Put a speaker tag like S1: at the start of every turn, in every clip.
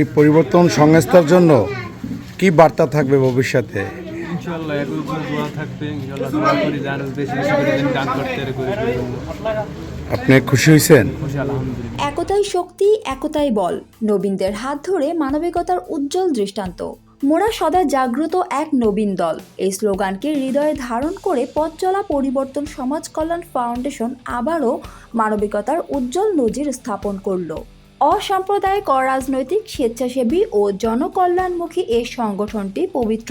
S1: এই পরিবর্তন সংস্থার জন্য কি বার্তা থাকবে ভবিষ্যতে?
S2: ইনশাল্লাহ এগুলো দোয়া থাকবে ইনশাল্লাহ দোয়া করি যার বেশি বেশি করে যেন গান করতে আর গরিবের জন্য
S1: আপনি খুশি হয়েছেন
S3: একতাই শক্তি একতাই বল নবীনদের হাত ধরে মানবিকতার উজ্জ্বল দৃষ্টান্ত। মোরা সদা জাগ্রত এক নবীন দল। এই স্লোগানকে হৃদয়ে ধারণ করে পথ চলা পরিবর্তন সমাজ কল্যাণ ফাউন্ডেশন আবারও মানবিকতার উজ্জ্বল নজির স্থাপন করল। অসাম্প্রদায়িক অরাজনৈতিক স্বেচ্ছাসেবী ও জনকল্যাণমুখী এই সংগঠনটি পবিত্র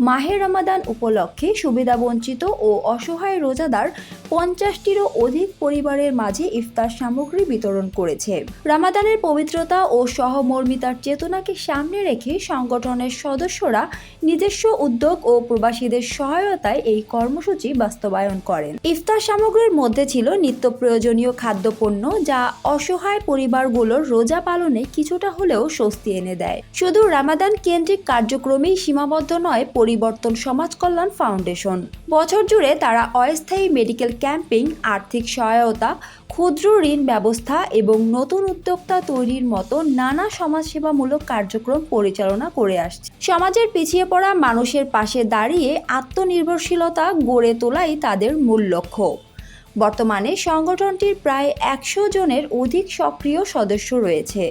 S3: মাহের রমাদান উপলক্ষে সুবিধাবঞ্চিত ও অসহায় রোজাদার পঞ্চাশটিরও অধিক পরিবারের মাঝে ইফতার সামগ্রী বিতরণ করেছে। রামাদানের পবিত্রতা ও সহমর্মিতার চেতনাকে সামনে রেখে সংগঠনের সদস্যরা নিজস্ব উদ্যোগ ও প্রবাসীদের সহায়তায় এই কর্মসূচি বাস্তবায়ন করেন। ইফতার সামগ্রীর মধ্যে ছিল নিত্য প্রয়োজনীয় খাদ্যপণ্য, যা অসহায় পরিবারগুলোর রোজা পালনে কিছুটা হলেও স্বস্তি এনে দেয়। শুধু রামাদান কেন্দ্রিক কার্যক্রমেই সীমাবদ্ধ নয়, পরিবর্তন সমাজ কল্যাণ ফাউন্ডেশন। বছর জুড়ে তারা অস্থায়ী মেডিকেল ক্যাম্পিং, আর্থিক সহায়তা, ক্ষুদ্র ঋণ ব্যবস্থা এবং নতুন উদ্যোক্তা তৈরির মতো নানা সমাজসেবামূলক কার্যক্রম পরিচালনা করে আসছে। সমাজের পিছিয়ে পড়া মানুষের পাশে দাঁড়িয়ে আত্মনির্ভরশীলতা গড়ে তোলাই তাদের মূল লক্ষ্য। বর্তমানে সংগঠনটির প্রায় একশো জনের অধিক সক্রিয় সদস্য রয়েছে,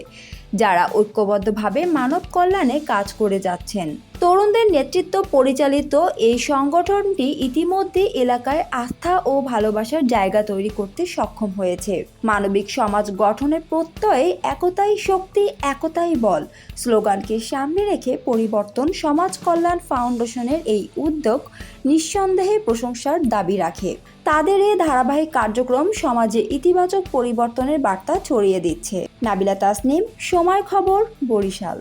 S3: যারা ঐক্যবদ্ধভাবে মানব কল্যাণে কাজ করে যাচ্ছেন। তরুণদের নেতৃত্ব পরিচালিত এই সংগঠনটি ইতিমধ্যে এলাকায় আস্থা ও ভালোবাসার জায়গা তৈরি করতে সক্ষম হয়েছে। মানবিক সমাজ গঠনের প্রত্যয়ে একতাই শক্তি, একতাই বল স্লোগানকে সামনে রেখে পরিবর্তন সমাজ কল্যাণ ফাউন্ডেশনের এই উদ্যোগ নিঃসন্দেহে প্রশংসার দাবি রাখে। তাদের এই ধারাবাহিক কার্যক্রম সমাজে ইতিবাচক পরিবর্তনের বার্তা ছড়িয়ে দিচ্ছে। নাবিলা তাসনিম, সময় খবর, বরিশাল।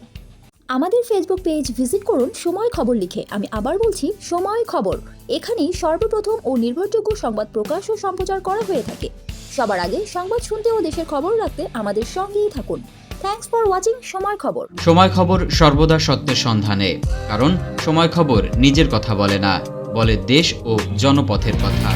S4: আমাদের ফেসবুক পেজ ভিজিট করুন, সময় খবর লিখে। আমি আবার বলছি, সময় খবর। এখানেই সর্বপ্রথম ও নির্ভরযোগ্য সংবাদ প্রকাশ ও সম্প্রচার করা হয়ে থাকে। সবার আগে সংবাদ শুনতে ও দেশের খবর রাখতে আমাদের সঙ্গেই থাকুন। থ্যাঙ্কস ফর ওয়াচিং সময় খবর।
S5: সময় খবর সর্বদা সত্যের সন্ধানে। কারণ সময় খবর নিজের কথা বলে না, বলে দেশ ও জনপথের কথা।